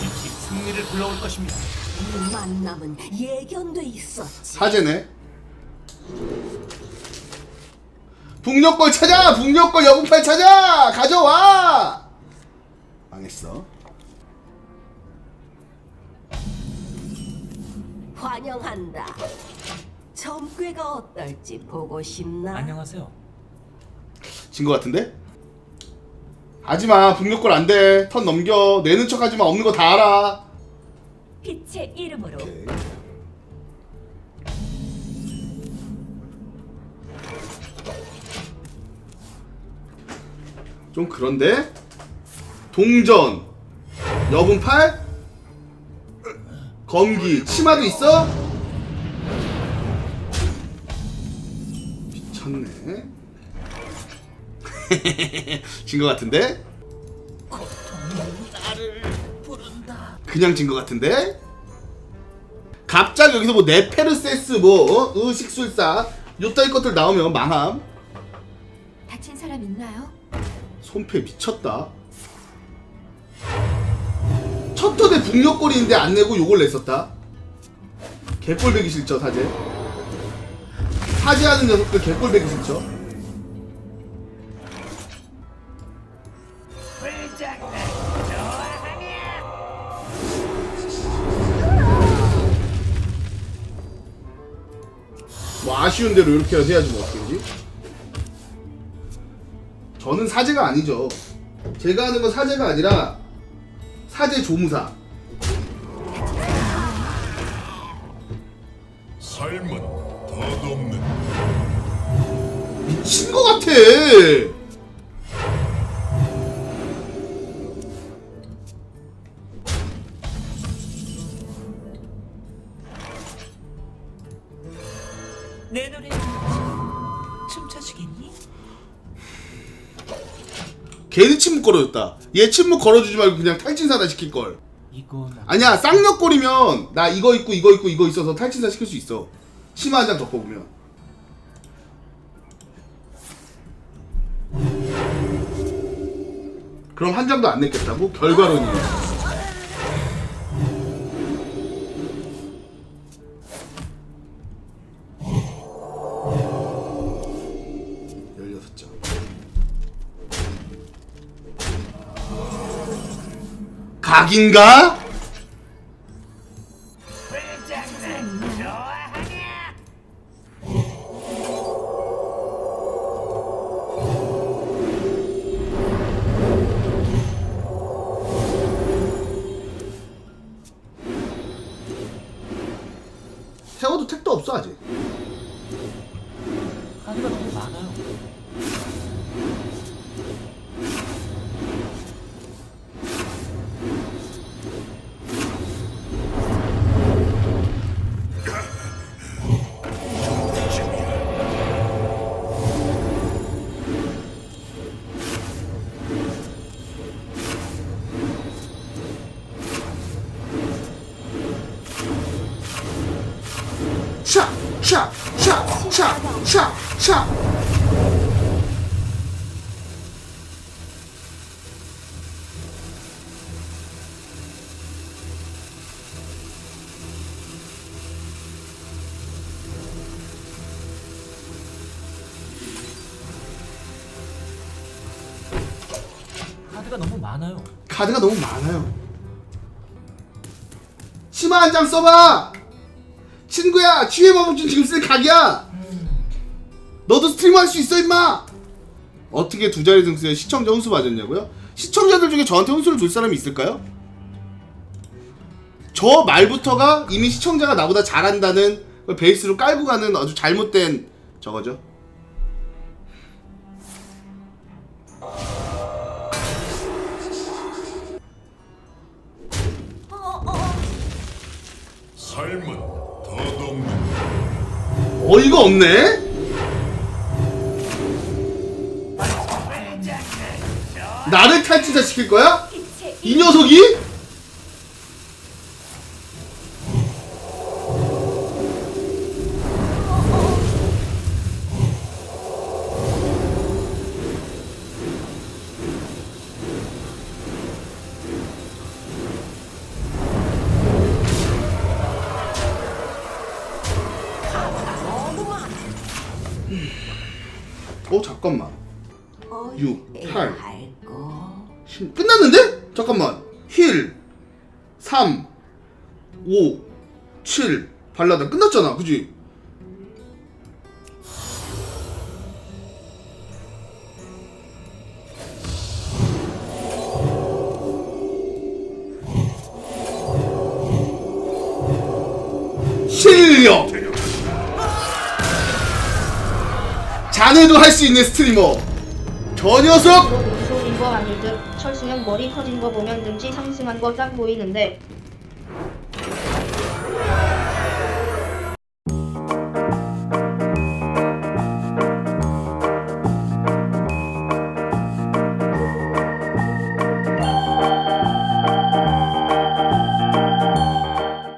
일찍 승리를 불러올 것입니다. 이 만남은 예견돼 있었지. 사제네. 북녘골 찾아! 북녘골 여분팔 찾아! 가져와! 망했어. 환영한다. 점괘가 어떨지 보고 싶나? 안녕하세요. 진거 같은데? 하지마 북녘골 안돼. 턴 넘겨. 내는 척 하지마. 없는 거 다 알아. 빛의 이름으로. 오케이. 좀 그런데? 동전. 여분팔? 검기. 치마도 있어? 미쳤네 진거 같은데? 그냥 진거 같은데? 갑자기 여기서 뭐 네페르세스 뭐 어? 의식술사 요따위 것들 나오면 망함 다친 사람 있나요? 손패 미쳤다 첫 턴에 북녘골인데 안 내고 요걸 냈었다 개꼴배기 싫죠 사제 사제하는 녀석들 개꼴배기 싫죠 아쉬운 대로 이렇게 해야지 뭐 어떡하지? 저는 사제가 아니죠. 제가 하는 건 사제가 아니라 사제 조무사. 삶은 덧없는 미친 거 같아 내 노래 춤춰주겠니? 괜히 침묵 걸어줬다. 얘 침묵 걸어주지 말고 그냥 탈진사다 시킬 걸. 이건 아니야 쌍욕골이면 나 이거 있고 이거 있고 이거 있어서 탈진사 시킬 수 있어. 치마 한 장 덮어보면. 그럼 한 장도 안 냈겠다고? 결과론이야 16장 각인가? 태워도 택도 없어 아직 카드가 너무 많아요. 샤! 샤! 샤! 샤! 샤! 샤! 카드가 너무 많아요. 카드가 너무 많아요. 치마 한 장 써봐. 친구야, 치유의 마법준 지금 쓸 각이야. 너도 스트리머 할 수 있어 임마. 어떻게 두 자리 등수에 시청자 혼수 맞았냐고요? 시청자들 중에 저한테 혼수를 줄 사람이 있을까요? 저 말부터가 이미 시청자가 나보다 잘한다는 걸 베이스로 깔고 가는 아주 잘못된 저거죠. 삶은 덧없는 어이가 없네. 나를 탈진사 시킬 거야? 이 녀석이? 음. 어 잠깐만. 6, 8, 10. 끝났는데? 잠깐만. 힐 3, 5, 7 발라드 끝났잖아, 그지? 자네도 할 수 있는 스트리머. 저 녀석! 이거 무속인 거 아닐 듯 철수형 머리 커진 거 보면 능지 상승한 거 딱 보이는데